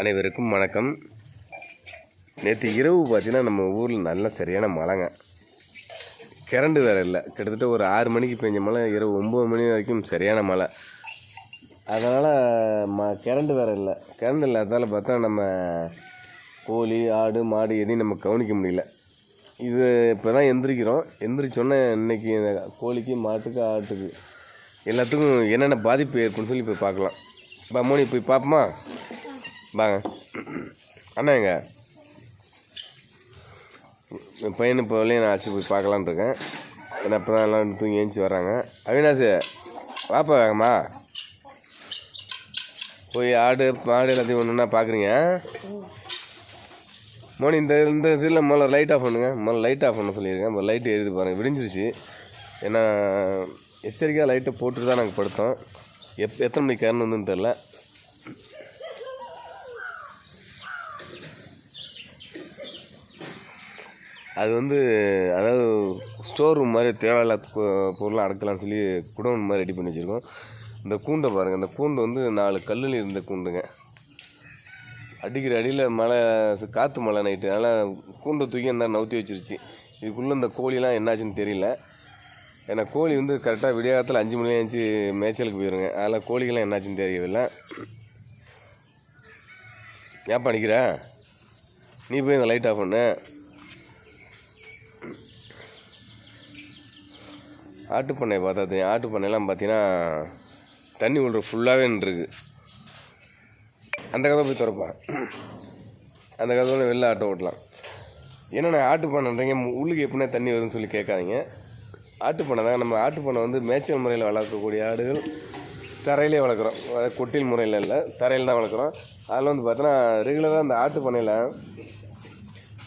அனைவருக்கும் வணக்கம். நேற்று இரவு பார்த்தீங்கன்னா நம்ம ஊரில் நல்ல சரியான மழைங்க. கரண்ட் வேறு இல்லை. கிட்டத்தட்ட ஒரு ஆறு மணிக்கு பெஞ்ச மழை இரவு ஒம்பது மணி வரைக்கும் சரியான மழை. அதனால் ம கரண்ட் வேறு இல்லை. கரண்ட் இல்லாததால் பார்த்தா நம்ம கோழி ஆடு மாடு எதையும் நம்ம கவனிக்க முடியல. இது இப்போ தான் எந்திரிக்கிறோம் எந்திரிச்சோன்னே இன்னைக்கு கோழிக்கு மாட்டுக்கு ஆட்டுக்கு எல்லாத்துக்கும் என்னென்ன பாதிப்பு ஏற்படும் சொல்லி போய் பார்க்கலாம். இப்போ மோனி போய் பார்ப்போமா? வாங்க அண்ணா எங்க என் பையனை இப்போ நான் அழைச்சிட்டு போய் பார்க்கலான்னு இருக்கேன். ஏன்னா இப்போ தான் எல்லாம் தூங்கி ஏஞ்சி வர்றாங்க. அவினாசு வாப்பா வேகம்மா போய் ஆடு மாடு எல்லாத்தையும் ஒன்று ஒன்றா பார்க்குறீங்க மோனி இந்த இந்த இதில் முதல்ல லைட் ஆஃப் பண்ணுங்க. முதல்ல லைட் ஆஃப் பண்ண சொல்லியிருக்கேன். இப்போ லைட்டு எழுதி பாருங்கள் விடிஞ்சிருச்சு. ஏன்னா எச்சரிக்கையாக லைட்டை போட்டு தான் நாங்கள் படுத்தோம். எப் எத்தனை மணிக்கு கரண்ட் வந்துன்னு தெரில அது வந்து அதாவது ஸ்டோர் ரூம் மாதிரி தேவையில்லாத பொ- பொருளை அடக்கலாம்னு சொல்லி குடோன் மாதிரி ரெடி பண்ணி வச்சுருக்கோம். இந்த கூண்டை பாருங்கள் இந்த கூண்டு வந்து நாலு கல்லில் இருந்த கூண்டுங்க. அடிக்கிற அடியில் மழை காற்று மழை நைட்டு அதனால் கூண்டை தூக்கி அந்த நவுத்தி வச்சிருச்சு. இதுக்குள்ளே இந்த கோழிலாம் என்னாச்சுன்னு தெரியல. ஏன்னா கோழி வந்து கரெக்டாக விடியாகத்தில் அஞ்சு மணி ஏஞ்சி மேய்ச்சலுக்கு போயிருங்க. அதில் கோழிகள்லாம் என்னாச்சுன்னு தெரியவில்லை. ஏன்ப்பா அடிக்கிற நீ போய் இந்த லைட் ஆஃப் பண்ணு. ஆட்டு பண்ணை பார்த்தா தெரியும். ஆட்டு பண்ணையெல்லாம் பார்த்தீங்கன்னா தண்ணி விழுற ஃபுல்லாகவே நின்றுருக்கு. அந்த கதை போய் திறப்பேன் அந்த கதை வெளில ஆட்டோ ஓட்டலாம். என்னென்ன ஆட்டு பண்ணைன்றீங்க உள்ளுக்கு எப்படின்னா தண்ணி வருதுன்னு சொல்லி கேட்காதீங்க. ஆட்டு பண்ணை தான். நம்ம ஆட்டு பண்ணை வந்து மேய்ச்சல் முறையில் வளர்க்கக்கூடிய ஆடுகள் தரையிலே வளர்க்குறோம். கொட்டில் முறையில் இல்லை தரையில் தான் வளர்க்குறோம். அதில் வந்து பார்த்தோன்னா ரெகுலராக அந்த ஆட்டு பண்ணையில்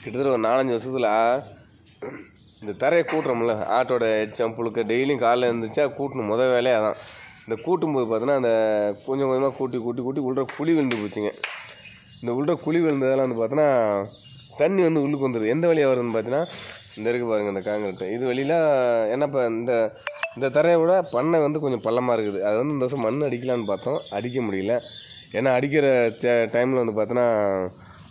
கிட்டத்தட்ட ஒரு நாலஞ்சு வருஷத்தில் இந்த தரையை கூட்டுறோம்ல ஆட்டோட எச்சம் புழுக்க டெய்லியும் காலைல இருந்துச்சா கூட்டணும் முத வேலையே அதான். இந்த கூட்டும்போது பார்த்தோன்னா அந்த கொஞ்சம் கொஞ்சமாக கூட்டி கூட்டி கூட்டி உள்ள குழி விழுந்து போச்சுங்க. இந்த உள்ள குழி விழுந்ததெல்லாம் வந்து பார்த்தோன்னா தண்ணி வந்து உள்ளுக்கு வந்துடுது எந்த வழியாக வருதுன்னு பார்த்தீங்கன்னா இந்த இருக்குது பாருங்கள் இந்த காங்கிரீட் இது வழியில் ஏன்னா இப்போ இந்த இந்த தரையை விட பண்ணை வந்து கொஞ்சம் பள்ளமாக இருக்குது. அது வந்து இந்த வருஷம் மண் அடிக்கலான்னு பார்த்தோம். அடிக்க முடியல. ஏன்னா அடிக்கிற டைமில் வந்து பார்த்தோன்னா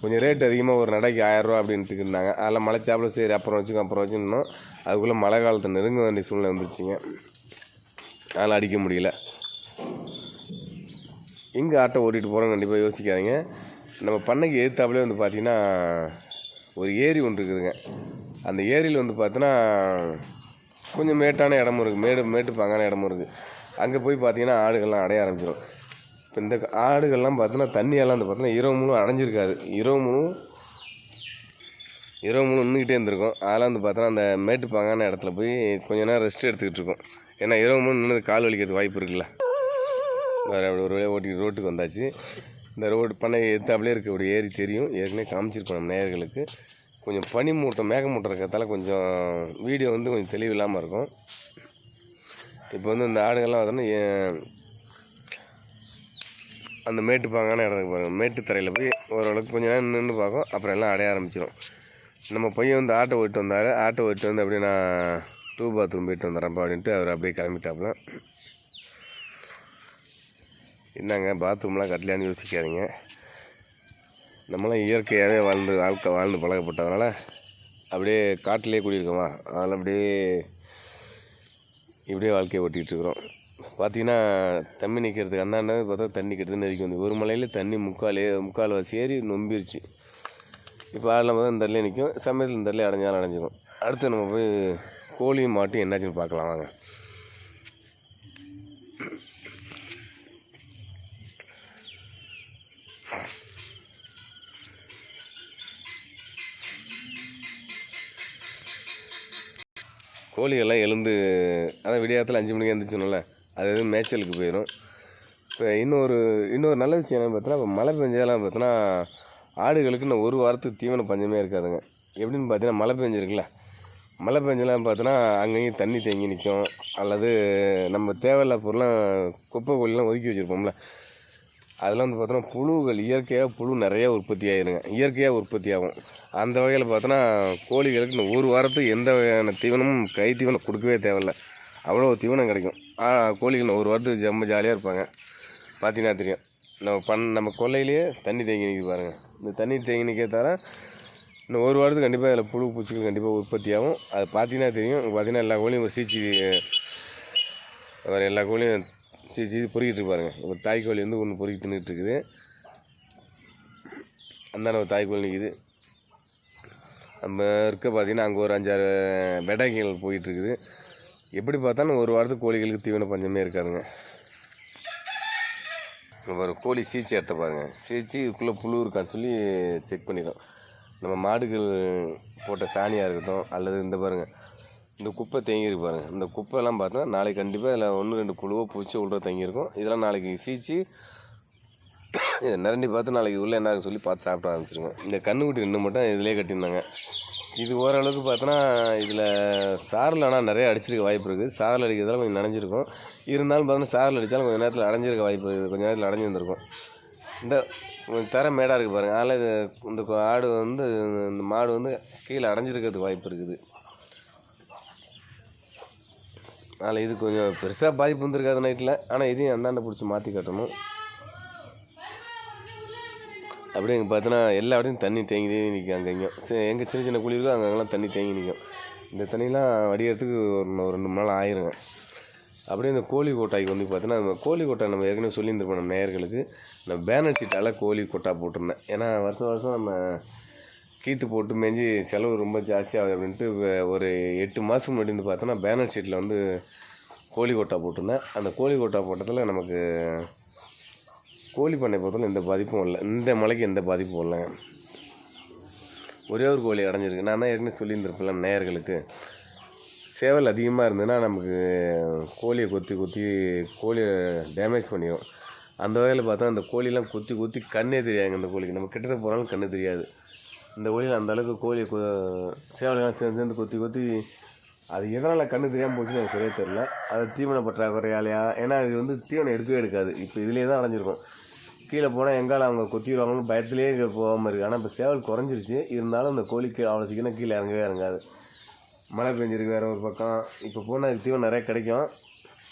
கொஞ்சம் ரேட் அதிகமாக ஒரு நடைக்கு ஆயிரரூவா அப்படின்ட்டு இருந்தாங்க. அதில் மலைச்சாப்பில் சரி அப்புறம் வச்சுக்கோ அப்புறம் வச்சுருந்தோம் அதுக்குள்ளே மழை காலத்தை நெருங்க வேண்டிய சூழ்நிலை வந்துருச்சுங்க. அதனால் அடிக்க முடியல. எங்கே ஆட்டோ ஓட்டிகிட்டு போகிறோம் கண்டிப்பாக யோசிக்காதீங்க. நம்ம பண்ணைக்கு எதிர்த்தாப்புலே வந்து பார்த்திங்கன்னா ஒரு ஏரி ஒன்று இருக்குதுங்க. அந்த ஏரியில் வந்து பார்த்தோன்னா கொஞ்சம் மேட்டான இடமும் இருக்குது மேடு மேட்டுப்பாங்கான இடமும் இருக்குது அங்கே போய் பார்த்தீங்கன்னா ஆடுகள்லாம் அடைய ஆரம்பிச்சிடும் இப்போ இந்த ஆடுகள்லாம் பார்த்தோன்னா தண்ணியெல்லாம் வந்து பார்த்தோன்னா இரவு மூணு அடைஞ்சிருக்காது இரவு முழு இரவு மூணு நின்றுக்கிட்டே இருந்திருக்கும். அதெல்லாம் வந்து பார்த்தோன்னா அந்த மேட்டுப்பாங்கான இடத்துல போய் கொஞ்ச நேரம் ரெஸ்ட் எடுத்துக்கிட்டு இருக்கோம். ஏன்னா இரவு முழு நின்று கால் வலிக்கிறதுக்கு வாய்ப்பு இருக்குல்ல. வேறு அப்படி ஒரு ஓட்டி ரோட்டுக்கு வந்தாச்சு. இந்த ரோடு பண்ணை எத்தாப்புலே இருக்கக்கூடிய ஏரி தெரியும். ஏற்கனவே காமிச்சிருக்கோம் நம்ம நேயர்களுக்கு. கொஞ்சம் பனி மூட்டம் மேகமூட்டம் இருக்கிறதால கொஞ்சம் வீடியோ வந்து கொஞ்சம் தெளிவில்லாமல் இருக்கும். இப்போ வந்து இந்த ஆடுகள்லாம் பார்த்தோன்னா அந்த மேட்டுப்பாங்கான இடத்துக்கு இருக்கு மேட்டு மேட்டுத்தரையில் போய் ஓரளவுக்கு கொஞ்சம் நேரம் நின்று பார்க்கும். அப்புறம் எல்லாம் அடைய ஆரம்பிச்சிடும் நம்ம பையன் வந்து ஆட்டோ ஓட்டு வந்தார். ஆட்டோ ஓட்டு வந்து அப்படியே நான் டூ பாத்ரூம் போயிட்டு வந்துடுறேன்ப்பா அப்படின்ட்டு அவர் அப்படியே கிளம்பிட்டாப்புல. என்னங்க பாத்ரூம்லாம் கட்டலையான்னு யோசிக்காதீங்க. நம்மளாம் இயற்கையாகவே வாழ்ந்து வாழ்க்கை வாழ்ந்து பழகப்பட்டதுனால அப்படியே காட்டிலே குடியிருக்கோமா? அதனால் அப்படியே இப்படியே வாழ்க்கையை ஓட்டிகிட்டு இருக்கிறோம். பார்த்தீங்கன்னா தண்ணி நிற்கிறதுக்கு அந்தாண்ட பார்த்தா தண்ணி கிட்டத்தட்ட நெருக்கி வந்து ஒரு மலையில் தண்ணி முக்காலே முக்கால் வாசி ஏறி நொம்பிருச்சு. இப்போ ஆடலாம் பார்த்தா இந்த தள்ளியே நிற்கும் சமயத்தில் இந்த தண்ணியில் அடைஞ்சாலும் அடைஞ்சிடும் அடுத்து நம்ம போய் கோழியும் மாட்டும் என்னாச்சுன்னு பார்க்கலாம் வாங்க. கோழிகள்லாம் எழுந்து அதான் விடியாத்தில் அஞ்சு மணிக்கு எழுந்திரிச்சோம்ல. அது எதுவும் மேய்ச்சலுக்கு போயிடும். இப்போ இன்னொரு இன்னொரு நல்ல விஷயம் என்னன்னு பார்த்தோன்னா இப்போ மழை பெஞ்சதெல்லாம் பார்த்தோன்னா ஆடுகளுக்கு இன்னும் ஒரு வாரத்துக்கு தீவன பஞ்சமே இருக்காதுங்க. எப்படின்னு பார்த்தீங்கன்னா மழை பெஞ்சிருக்குல்ல. மழை பெஞ்செல்லாம் பார்த்தோன்னா அங்கேயும் தண்ணி தேங்கி நிற்கும். அல்லது நம்ம தேவையில்லா பொருளாம் குப்பை கோழிலாம் ஒதுக்கி வச்சுருப்போம்ல. அதெல்லாம் வந்து பார்த்தோன்னா புழுகள் இயற்கையாக புழு நிறையா உற்பத்தி ஆயிருங்க. இயற்கையாக உற்பத்தி ஆகும். அந்த வகையில் பார்த்தோன்னா கோழிகளுக்கு ஒரு வாரத்துக்கு எந்த வகையான தீவனமும் கை தீவனம் கொடுக்கவே தேவையில்ல. அவ்வளோ தீவனம் கிடைக்கும். கோழிகள் ஒரு வாரத்துக்கு ரொம்ப ஜாலியாக இருப்பாங்க. பார்த்தீங்கன்னா தெரியும். நம்ம பண் நம்ம கொல்லையிலேயே தண்ணி தேங்கி நிற்க பாருங்கள் இந்த தண்ணி தேங்கி நிற்க தவிர இன்னும் ஒரு வாரத்துக்கு கண்டிப்பாக அதில் புழு பூச்சிகள் கண்டிப்பாக உற்பத்தி ஆகும். அது பார்த்தீங்கன்னா தெரியும். பார்த்தீங்கன்னா எல்லா கோழியும் சீச்சி வேறு எல்லா கோழியும் சீச்சி பொறுக்கிட்டு இருப்பாருங்க ஒரு தாய் கோழி வந்து ஒன்று பொறுக்கி தின்னுட்டு இருக்குது. அந்தாண்ட ஒரு தாய் கோழி நிற்குது நம்ம இருக்க பார்த்தீங்கன்னா அங்கே ஒரு அஞ்சாறு வெடைகள் போயிட்டு இருக்குது. எப்படி பார்த்தாலும் ஒரு வாரத்துக்கு கோழிகளுக்கு தீவன பஞ்சமே இருக்காதுங்க. ஒரு கோழி சீச்சி எடுத்த பாருங்கள் சீச்சி இதுக்குள்ளே புழு இருக்கான்னு சொல்லி செக் பண்ணிடும். நம்ம மாடுகள் போட்ட சாணியாக இருக்கட்டும் அல்லது இந்த பாருங்கள் இந்த குப்பை தேங்கியிருக்கு பாருங்கள் இந்த குப்பைலாம் பார்த்தா நாளைக்கு கண்டிப்பாக இதில் ஒன்று ரெண்டு புழுவோ பூச்சி உள்ள தங்கியிருக்கும். இதெல்லாம் நாளைக்கு சீச்சி இதை நிரண்டி பார்த்து நாளைக்கு உள்ளே என்ன இருக்குன்னு சொல்லி பார்த்து சாப்பிட ஆரம்பிச்சிருங்க. இந்த கண்ணுக்குட்டி இன்னும் மட்டும் இதிலே கட்டியிருந்தாங்க. இது ஓரளவுக்கு பார்த்தோன்னா இதில் சாரில் ஆனால் நிறைய அடிச்சிருக்க வாய்ப்பு இருக்குது. சாரில் அடிக்கிறதால கொஞ்சம் நனைஞ்சிருக்கும். இருந்தாலும் பார்த்தோன்னா சாரில் அடித்தாலும் கொஞ்சம் நேரத்தில் அடைஞ்சிருக்க வாய்ப்பு இருக்குது. கொஞ்சம் நேரத்தில் அடைஞ்சு வந்திருக்கும். இந்த கொஞ்சம் தர மேடாக இருக்குது பாருங்கள் அதனால் இது இந்த ஆடு வந்து இந்த மாடு வந்து கீழே அடைஞ்சிருக்கிறதுக்கு வாய்ப்பு இருக்குது. அதனால் இது கொஞ்சம் பெருசாக பாதிப்பு வந்திருக்காது நைட்டில் ஆனால் இதையும் அந்தாண்ட பிடிச்சி மாற்றி கட்டணும். அப்படியே இங்கே பார்த்தோன்னா எல்லா இடத்தையும் தண்ணி தேங்கி தேங்கி நிற்கும் அங்கங்கேயும் சரி எங்கே சின்ன சின்ன குழி இருக்கோ அங்கங்கெல்லாம் தண்ணி தேங்கி நிற்கும் இந்த தண்ணிலாம் வடிகிறதுக்கு ஒரு ரெண்டு மணி நாள் ஆயிருங்க. அப்படியே இந்த கோழி கோட்டாய்க்கு வந்து பார்த்தீங்கன்னா அந்த கோழி கொட்டை நம்ம ஏற்கனவே சொல்லியிருந்திருப்போம் நம்ம நேயர்களுக்கு. நம்ம பேனர் ஷீட்டால் கோழி கோட்டா போட்டிருந்தேன். ஏன்னா வருஷம் வருஷம் நம்ம கீத்து போட்டு மேய்ஞ்சி செலவு ரொம்ப ஜாஸ்தியாகுது அப்படின்ட்டு ஒரு எட்டு மாதம் முன்னாடி வந்து பார்த்தோன்னா பேனர் ஷீட்டில் வந்து கோழி கோட்டா போட்டிருந்தேன். அந்த கோழி கோட்டா போட்டதில் நமக்கு கோழி பண்ணை பொறுத்தவரை எந்த பாதிப்பும் இல்லை இந்த மலைக்கு எந்த பாதிப்பும் இல்லைங்க ஒரே ஒரு கோழி அடைஞ்சிருக்கு. நான் தான் ஏற்கனவே சொல்லியிருந்திருப்பேன் நேயர்களுக்கு. சேவல் அதிகமாக இருந்ததுன்னா நமக்கு கோழியை கொத்தி கொத்தி கோழியை டேமேஜ் பண்ணிடும் அந்த வகையில் பார்த்தா அந்த கோழிலாம் கொத்தி கொத்தி கண்ணே தெரியாதுங்க இந்த கோழிக்கு. நம்ம கிட்ட போனாலும் கண்ணு தெரியாது. இந்த கோழியில் அந்த அளவுக்கு கோழி கொ சேவலாம் சேர்ந்து சேர்ந்து கொத்தி கொத்தி அது எதனால் கண்ணு தெரியாமல் போச்சுன்னு எனக்கு சரியாக தெரில அது தீவன பற்றாக்குறையாலையா? ஏன்னா இது வந்து தீவனம் எடுக்கவே எடுக்காது. இப்போ இதுலேயே தான் அடைஞ்சிருக்கும். கீழே போனால் எங்கால அவங்க கொத்திடுவாங்கன்னு பயத்திலே இங்கே போகாமல் இருக்குது ஆனால் இப்போ சேவல் குறைஞ்சிருச்சு. இருந்தாலும் அந்த கோழி கீழே அவ்வளோ சீக்கிரம் கீழே இறங்கவே இறங்காது. மழை பெஞ்சிருக்கு வேறு ஒரு பக்கம். இப்போ போனால் இதுக்கு தீவனம் நிறைய கிடைக்கும்.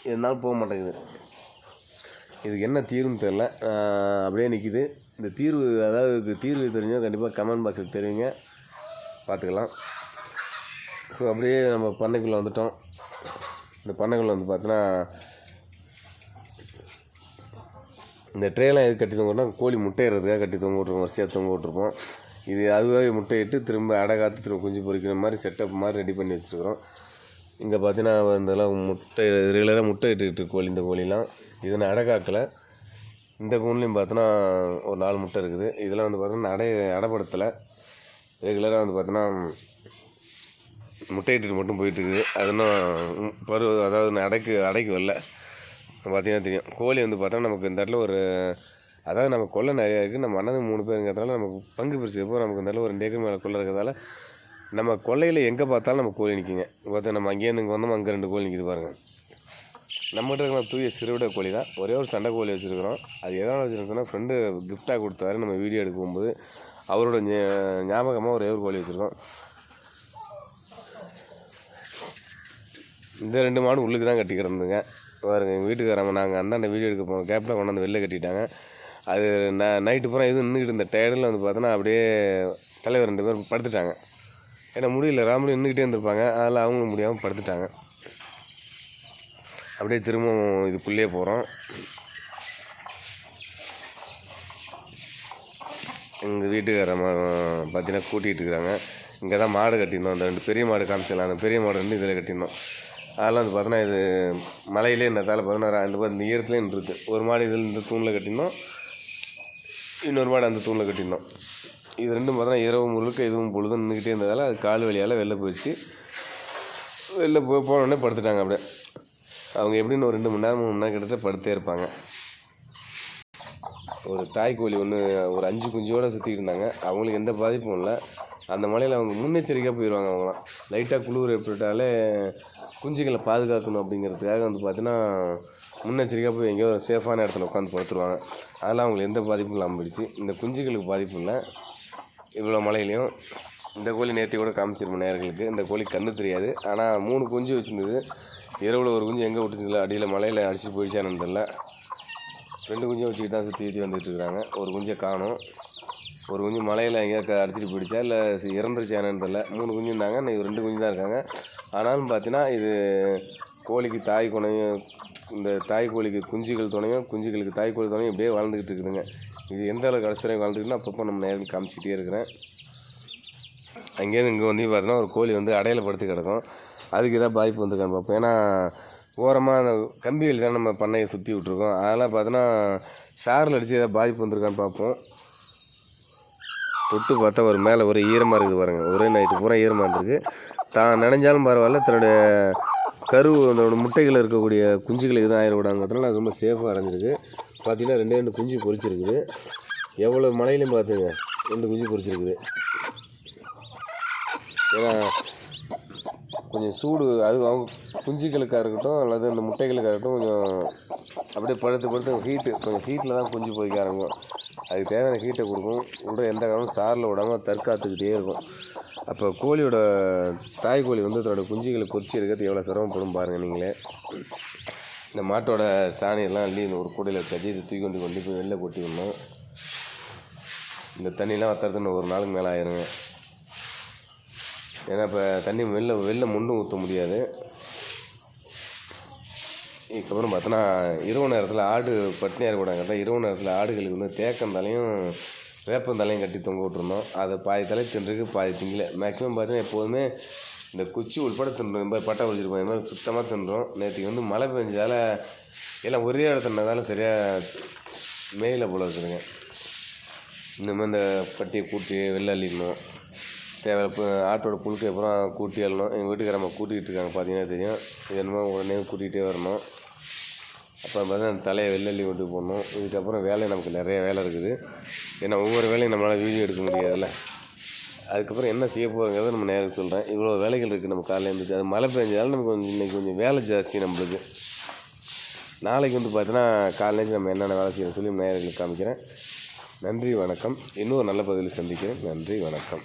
இருந்தாலும் போக மாட்டேங்குது. இதுக்கு என்ன தீர்வுன்னு தெரில அப்படியே நிற்கிது இந்த தீர்வு அதாவது இதுக்கு தீர்வு தெரிஞ்சால் கண்டிப்பாக கமெண்ட் பாக்ஸில் தெரிவிங்க. பார்த்துக்கலாம். ஸோ அப்படியே நம்ம பண்ணைக்குள்ளே வந்துட்டோம். இந்த பண்ணைக்குள்ளே வந்து பார்த்தோன்னா இந்த ட்ரேலாம் எது கட்டி தூங்கவிட்டான்னா கோழி முட்டையிறதுக்காக கட்டி தொங்க விட்ருவோம் வரிசையாக தொங்க விட்ருப்போம் இது அதுவாகவே முட்டையிட்டு திரும்ப அடை காத்து திரும்ப குஞ்சு பொரிக்கிற மாதிரி செட்டப் மாதிரி ரெடி பண்ணி வச்சுருக்குறோம். இங்கே பார்த்தீங்கன்னா இதெல்லாம் முட்டை ரெகுலராக முட்டை இட்டுக்கிட்டு கோழி இந்த கோழிலாம். இது நான் அடை காக்கலை. இந்த கூண்லேயும் பார்த்தோன்னா ஒரு நாலு முட்டை இருக்குது. இதெல்லாம் வந்து பார்த்தோன்னா அடை அடைப்படுத்தலை. ரெகுலராக வந்து பார்த்தோன்னா முட்டையிட்டு மட்டும் போயிட்டு இருக்குது. அது இன்னும் பரு அதாவது அடைக்கு அடைக்கு வரல. பார்த்தீங்கன்னா தெரியும். கோழி வந்து பார்த்தா நமக்கு இந்த இடத்துல ஒரு அதாவது நம்ம கொல்லை நிறையா இருக்குது நம்ம அண்ணன் மூணு பேருங்கிறதால நமக்கு பங்கு பிரிச்சுக்கப்போ நமக்கு இந்த இடத்துல ஒரு ரெண்டு ஏக்கர் மேலே கொள்ளை இருக்கிறதால நம்ம கொல்லையில் எங்கே பார்த்தாலும் நம்ம கோழி நிற்கிங்க பார்த்தா நம்ம அங்கேருந்து இங்கே வந்தோம் அங்கே ரெண்டு கோழி நிற்கிது பாருங்கள் நம்மகிட்ட இருக்கிற தூய சிறுவிட கோழி தான். ஒரே ஒரு சண்டை கோழி வச்சுருக்கிறோம். அது எதனால் வச்சுருக்கோன்னா ஃப்ரெண்டு கிஃப்டாக கொடுத்தாரு. நம்ம வீடியோ எடுக்க போகும்போது அவரோட ஞாபகமாக ஒரே ஒரு கோழி வச்சுருக்கோம். இந்த ரெண்டு மாடு உள்ளுக்கு தான் கட்டி பாருங்கள் பாருங்க எங்கள் வீட்டுக்காரங்க நாங்கள் அந்தாண்ட வீடியோ எடுக்க போனோம் கேப்பில் கொண்டாந்து வெளில கட்டிட்டாங்க. அது ந நைட்டு பூரா இது நின்றுக்கிட்டு இருந்த டயர்டில் வந்து பார்த்தோன்னா அப்படியே தலைவர் ரெண்டு பேரும் படுத்துட்டாங்க. ஏன்னா முடியல ராமலி நின்றுக்கிட்டே இருந்திருப்பாங்க. அதில் அவங்க முடியாமல் படுத்துட்டாங்க. அப்படியே திரும்பவும் இதுக்குள்ளேயே போகிறோம் எங்கள் வீட்டுக்காரம்மா பார்த்தீங்கன்னா கூட்டிகிட்டு இருக்கிறாங்க இங்கே தான் மாடு கட்டியிருந்தோம். அந்த ரெண்டு பெரிய மாடு காமிச்சிடலாம் அந்த பெரிய மாடு ரெண்டு இதில் கட்டியிருந்தோம். அதெல்லாம் வந்து பார்த்தோன்னா இது மலையிலே இருந்ததால் பார்த்தோன்னா அந்த மாதிரி இந்த ஈரத்துலேயே நின்றுருக்கு ஒரு மாடு இதில் இந்த தூணில் கட்டினோம். இன்னொரு மாடு அந்த தூணில் கட்டினோம். இது ரெண்டும் பார்த்தோன்னா இரவு முழுக்க இதுவும் பொழுதும் நின்றுக்கிட்டே இருந்ததால் அது கால் வழியால் வெளில போயிடுச்சு. வெளில போய் போனோடனே படுத்துட்டாங்க அப்படியே. அவங்க எப்படின்னு ஒரு ரெண்டு மணி நேரம் மூணு மணி நேரம் கிட்டத்தட்ட படுத்தே இருப்பாங்க. ஒரு தாய் கோழி ஒன்று ஒரு அஞ்சு குஞ்சோடு சுற்றிட்டு இருந்தாங்க. அவங்களுக்கு எந்த பாதிப்பும் இல்லை. அந்த மலையில் அவங்க முன்னெச்சரிக்கையாக போயிடுவாங்க அவங்களாம் லைட்டாக குளிர் ஏற்பட்டாலே குஞ்சுகளை பாதுகாக்கணும் அப்படிங்கிறதுக்காக வந்து பார்த்தீங்கன்னா முன்னெச்சரிக்கையாக போய் எங்கேயோ ஒரு சேஃபான இடத்துல உட்காந்து படுத்துருவாங்க. அதெல்லாம் அவங்களுக்கு எந்த பாதிப்பும் இல்லாமல் போயிடுச்சு. இந்த குஞ்சுகளுக்கு பாதிப்பு இல்லை. இவ்வளோ மலையிலையும் இந்த கோழி நேர்த்தி கூட காமிச்சிருப்போம் நேர்களுக்கு இந்த கோழி கண்ணு தெரியாது. ஆனால் மூணு குஞ்சு வச்சுருந்தது. இரவில் ஒரு குஞ்சு எங்கே விட்டுச்சுங்களா அடியில் மலையில் அடிச்சு போயிடுச்சான்னு தெரில ரெண்டு குஞ்சை வச்சுக்கிட்டு தான் சுற்றி சுற்றி வந்துட்டுருக்குறாங்க ஒரு குஞ்சை காணும். ஒரு குஞ்சு மலையில் எங்கேயா அடிச்சிட்டு போயிடுச்சா? இல்லை இறந்துருச்சா என்னன்னு தெரியல. மூணு குஞ்சு இருந்தாங்க இன்னைக்கு ரெண்டு குஞ்சு தான் இருக்காங்க. ஆனாலும் பார்த்தீங்கன்னா இது கோழிக்கு தாய் குணையும் இந்த தாய் கோழிக்கு குஞ்சுகள் துணையும் குஞ்சுகளுக்கு தாய் கோழி துணையும் இப்படியே வளர்ந்துக்கிட்டு இருக்குதுங்க. இது எந்த அளவுக்கு கடைசி வளர்ந்துருக்குன்னா அப்பப்போ நம்ம நேரில் காமிச்சிக்கிட்டே இருக்கிறேன். அங்கேயிருந்து இங்கே வந்து பார்த்தீங்கன்னா ஒரு கோழி வந்து அடையில் படுத்து கிடக்கும். அதுக்கு ஏதாவது பாதிப்பு வந்துருக்கான்னு பார்ப்போம். ஏன்னா ஓரமாக அந்த கம்பிகள் தான் நம்ம பண்ணையை சுற்றி விட்ருக்கோம் அதெல்லாம் பார்த்தோன்னா சாரில் அடித்து ஏதாவது பாதிப்பு வந்திருக்கான்னு பார்ப்போம். தொட்டு பார்த்தா ஒரு மேலே ஒரு ஈரமாக இருக்குது பாருங்கள் ஒரே நைட்டு பூரா ஈரமாக இருந்திருக்கு. தான் நினைஞ்சாலும் பரவாயில்ல தன்னுடைய கரு அதோட முட்டைகள் இருக்கக்கூடிய குஞ்சுகள் எதுவும் ஆயிடக்கூடாதுங்கிறதுனால அது ரொம்ப சேஃபாக அரைஞ்சிருக்கு. பார்த்தீங்கன்னா ரெண்டே ரெண்டு குஞ்சு பொரிச்சிருக்குது. எவ்வளோ மலையிலையும் பார்த்துங்க ரெண்டு குஞ்சு பொரிச்சிருக்குது. ஏன்னா கொஞ்சம் சூடு அது அவங்க குஞ்சுகளுக்காக இருக்கட்டும் அல்லது அந்த முட்டைகளுக்காக இருக்கட்டும் கொஞ்சம் அப்படியே படுத்து படுத்து ஹீட்டு கொஞ்சம் ஹீட்டில் தான் குஞ்சு பொறிக்க ஆரம்பிக்கும். அதுக்கு தேவையான ஹீட்டை கொடுக்கும் உடல் எந்த காலமும் சாரில் விடாமல் தற்காத்துக்கிட்டே இருக்கும் அப்போ கோழியோட தாய் கோழி வந்து தன்னோட குஞ்சுகளை பொறிச்சு எடுக்கிறது எவ்வளோ சிரமப்படும் பாருங்கள் நீங்களே. இந்த மாட்டோட சாணியெல்லாம் அள்ளி இந்த ஒரு கூடையில் வச்சாச்சு தூக்கி கொண்டு கொண்டு போய் வெளில கொட்டி விடணும். இந்த தண்ணியெலாம் வத்துறதுன்னு ஒரு நாளுக்கு மேலே ஆயிருங்க. ஏன்னா இப்போ தண்ணி வெளில வெளில முண்டும் ஊற்ற முடியாது. இதுக்கப்புறம் பார்த்தோன்னா இரவு நேரத்தில் ஆடு பட்டினியாக இருக்கக்கூடாங்க இரவு நேரத்தில் ஆடுகளுக்கு வந்து தேக்கந்தாலையும் வேப்பந்தலையும் கட்டி தொங்க விட்ருந்தோம் அதை பாதி தலை தின்றுருக்கு பாதி திங்கல. மேக்ஸிமம் பார்த்தீங்கன்னா எப்போதுமே இந்த குச்சி உள்பட தின்றோம். இந்த பட்டை வச்சுருப்போம் இந்த மாதிரி சுத்தமாக தின்றோம். நேற்றுக்கு வந்து மழை பெஞ்சதால் எல்லாம் ஒரே இடத்துனதால சரியாக மேயில போல இருக்குதுங்க. இந்த மாதிரி இந்த பட்டியை கூட்டி வெளில அள்ளிடணும். தேவை ஆட்டோட புழுக்கு அப்புறம் கூட்டி அள்ளணும். எங்கள் வீட்டுக்காரம்மா கூட்டிகிட்டு இருக்காங்க பார்த்தீங்கன்னா தெரியும். இது என்னமோ உடனே கூட்டிகிட்டே வரணும். அப்புறம் பார்த்தீங்கன்னா அந்த தலையை வெள்ளி கொண்டு போடணும். இதுக்கப்புறம் வேலை நமக்கு நிறைய வேலை இருக்குது. ஏன்னா ஒவ்வொரு வேலையும் நம்மளால் வீடியோ எடுக்க முடியாதுல்ல. அதுக்கப்புறம் என்ன செய்ய போகிறோங்கிறத நம்ம நேரம் சொல்கிறேன் இவ்வளோ வேலைகள் இருக்குது நம்ம காலையில் இருந்துச்சு அது மழை பெஞ்சதால நமக்கு கொஞ்சம் இன்றைக்கி கொஞ்சம் வேலை ஜாஸ்தி நம்மளுக்கு. நாளைக்கு வந்து பார்த்தீங்கன்னா காலையில் நம்ம என்னென்ன வேலை செய்யணும் சொல்லி நேரங்களுக்கு காமிக்கிறேன். நன்றி வணக்கம். இன்னும் நல்ல பதிவில் சந்திக்கிறேன். நன்றி வணக்கம்.